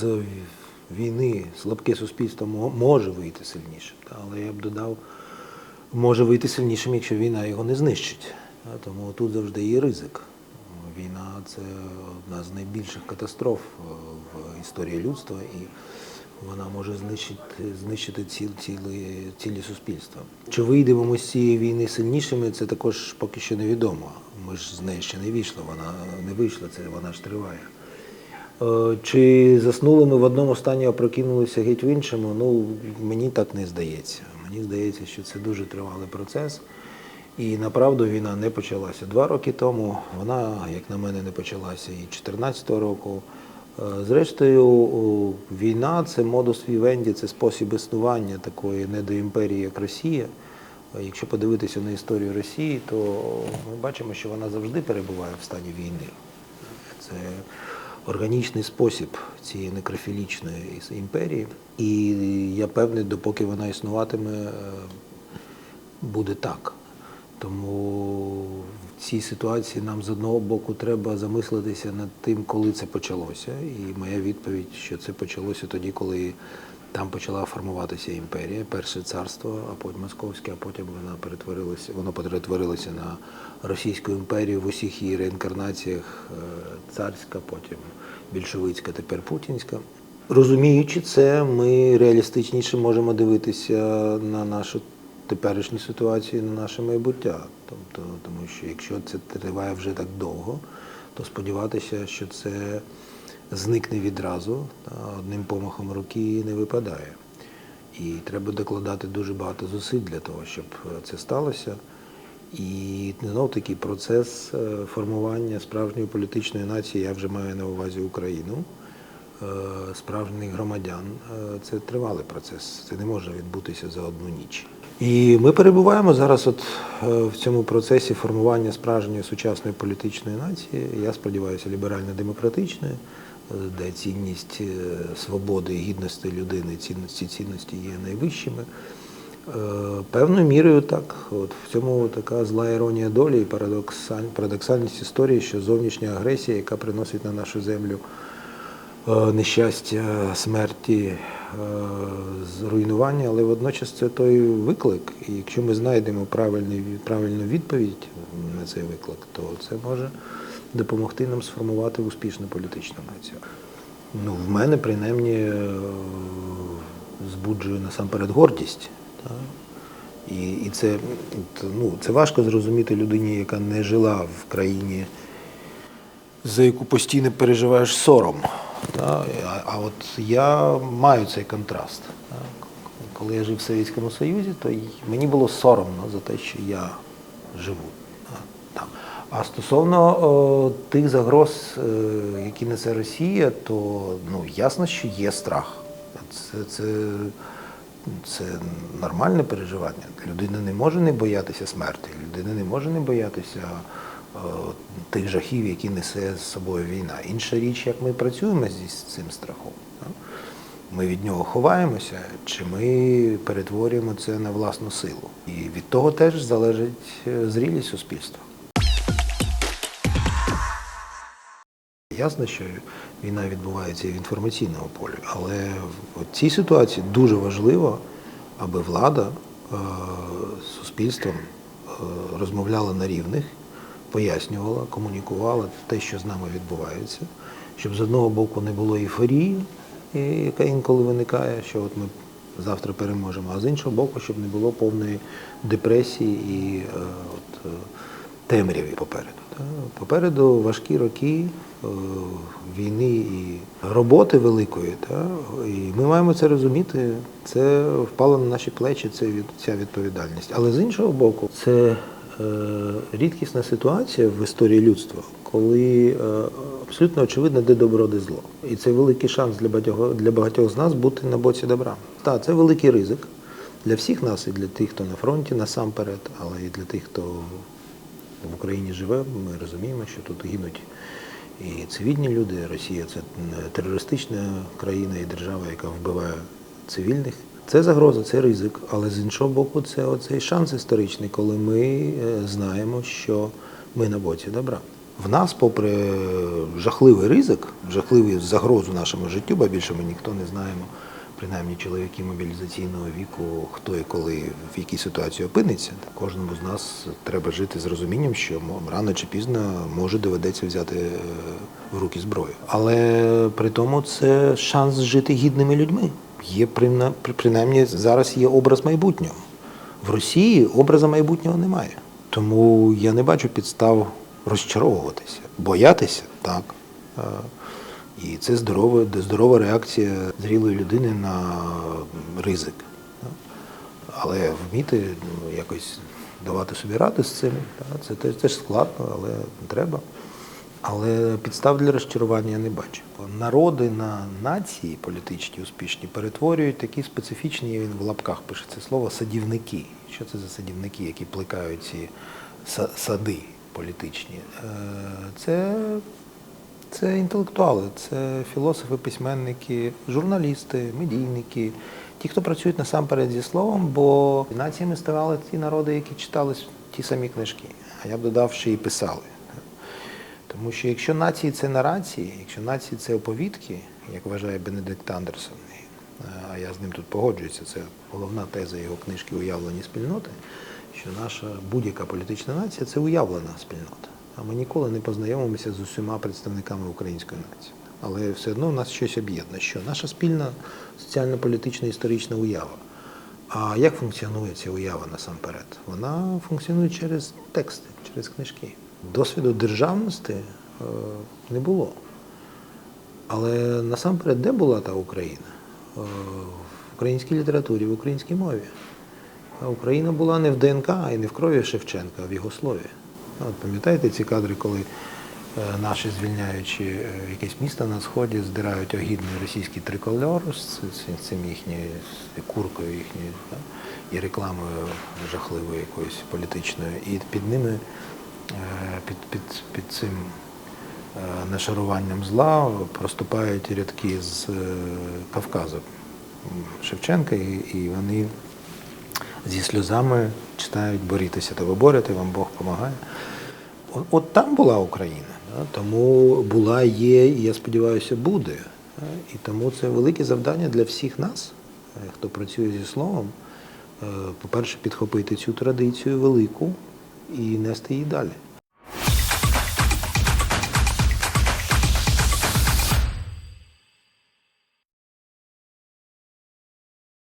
з війни слабке суспільство мо- може вийти сильнішим. Але я б додав, може вийти сильнішим, якщо війна його не знищить. Тому тут завжди є ризик. Війна це одна з найбільших катастроф е, в історії людства, і вона може знищити, знищити ціл, цілі, цілі суспільства. Чи вийдемо ми з цієї війни сильнішими, це також поки що невідомо. Ми ж з неї ще не вийшли, вона не вийшла, це вона ж триває. Е, Чи заснули ми в одному стані, а прокинулися геть в іншому? Ну, мені так не здається. Мені здається, що це дуже тривалий процес. І направду війна не почалася два роки тому. Вона, як на мене, не почалася і 2014 року. Е, Зрештою, війна це модус вівенді, це спосіб існування такої недоімперії, як Росія. Е, Якщо подивитися на історію Росії, то ми бачимо, що вона завжди перебуває в стані війни. Це органічний спосіб цієї некрофілічної імперії. І я певний, допоки вона існуватиме, е, буде так. Тому в цій ситуації нам з одного боку треба замислитися над тим, коли це почалося. І моя відповідь, що це почалося тоді, коли там почала формуватися імперія, перше царство, а потім московське, а потім вона перетворилася, воно перетворилося на Російську імперію в усіх її реінкарнаціях, е, царська, потім більшовицька, тепер путінська. Розуміючи це, ми реалістичніше можемо дивитися на нашу теперішню ситуацію, на наше майбуття. Тобто, тому що якщо це триває вже так довго, то сподіватися, що це зникне відразу, одним помахом руки не випадає. І треба докладати дуже багато зусиль для того, щоб е, це сталося. І знов такий процес е, формування справжньої політичної нації, я вже маю на увазі Україну, е, справжніх громадян. Це тривалий процес. Це не може відбутися за одну ніч. І ми перебуваємо зараз от в цьому процесі формування справжньої сучасної політичної нації. Я сподіваюся, ліберально-демократичної, де цінність е, свободи і гідності людини, цінності цінності є найвищими. Е, Певною мірою так. От в цьому така зла іронія долі і парадоксаль, парадоксальність історії, що зовнішня агресія, яка приносить на нашу землю нещастя, смерті, е, зруйнування, але водночас це той виклик. І якщо ми знайдемо правильну відповідь на цей виклик, то це може допомогти нам сформувати успішну політичну націю. Ну, в мене принаймні е, збуджує насамперед гордість. Та? І, і це, ну, це важко зрозуміти людині, яка не жила в країні, за яку постійно переживаєш сором. А, от я маю цей контраст. Коли я жив в Совєтському Союзі, то мені було соромно за те, що я живу та, там. А стосовно о, тих загроз, е, які несе Росія, то ну, ясно, що є страх. Це, це, це нормальне переживання. Людина не може не боятися смерті, людина не може не боятися тих жахів, які несе з собою війна. Інша річ, як ми працюємо з цим страхом. Ми від нього ховаємося, чи ми перетворюємо це на власну силу. І від того теж залежить е, зрілість суспільства. Ясно, що війна відбувається в інформаційному полі, але в цій ситуації дуже важливо, аби влада е, з суспільством е, розмовляла на рівних, пояснювала, комунікувала те, що з нами відбувається, щоб з одного боку не було ейфорії, яка інколи виникає, що от ми завтра переможемо, а з іншого боку, щоб не було повної депресії і е, от, е, темряві попереду. Попереду важкі роки е, війни і роботи великої. І ми маємо це розуміти. Це впало на наші плечі, це ця відповідальність. Але з іншого боку, це рідкісна ситуація в історії людства, коли е, абсолютно очевидно, де добро, де зло. І це великий шанс для багатьох, для багатьох з нас бути на боці добра. Так, це великий ризик для всіх нас, і для тих, хто на фронті насамперед, але і для тих, хто в Україні живе, ми розуміємо, що тут гинуть і цивільні люди. Росія це терористична країна і держава, яка вбиває цивільних. Це загроза, це ризик, але з іншого боку, це оцей шанс історичний, коли ми е, знаємо, що ми на боці добра. В нас, попри жахливий ризик, жахливу загрозу нашому життю, бо більше ми ніхто не знаємо, принаймні чоловіки мобілізаційного віку, хто і коли в якій ситуації опиниться. Кожному з нас треба жити з розумінням, що рано чи пізно може доведеться взяти е, в руки зброю. Але при тому це шанс жити гідними людьми. Є принаймні зараз є образ майбутнього. В Росії образу майбутнього немає. Тому я не бачу підстав розчаровуватися. Боятися так. Е, І це здорова, здорова реакція зрілої людини на ризик. Але вміти ну, якось давати собі раду з цим, це теж складно, але треба. Але підстав для розчарування я не бачу. Народи на нації політичні успішні перетворюють такі специфічні, він в лапках пише це слово, садівники. Що це за садівники, які плекають ці сади політичні? Е, Це, це інтелектуали, це філософи, письменники, журналісти, медійники, ті, хто працюють насамперед зі словом, бо націями ставали ті народи, які читали ті самі книжки. А я б додав, ще і писали. Тому що якщо нації це нарації, якщо нації це оповідки, як вважає Бенедикт Андерсон, е, а я з ним тут погоджуюся, це головна теза його книжки Уявлені спільноти, що наша будь-яка політична нація це уявлена спільнота. А ми ніколи не познайомимося з усіма представниками української нації. Але все одно в нас щось об'єднує, що наша спільна соціально-політична історична уява. А як функціонує ця уява насамперед? Вона функціонує через тексти, через книжки. Досвіду державності е, не було. Але насамперед, де була та Україна? Е, В українській літературі, в українській мові. Україна була не в ДНК і не в крові Шевченка, а в його слові. От пам'ятаєте ці кадри, коли е, наші звільняючи якесь місто на сході, здирають огідний російський трикольор з цим їхньою куркою їхньою і рекламою жахливою якоюсь політичною, і під ними під, під, під цим е, нашаруванням зла проступають рядки з е, Кавказу Шевченка, і, вони зі сльозами читають борітеся, то ви борете, вам Бог допомагає. От, там була Україна, тому була, є, і я сподіваюся, буде. І тому це велике завдання для всіх нас, е, хто працює зі словом. Е, По-перше, підхопити цю традицію велику і нести її далі.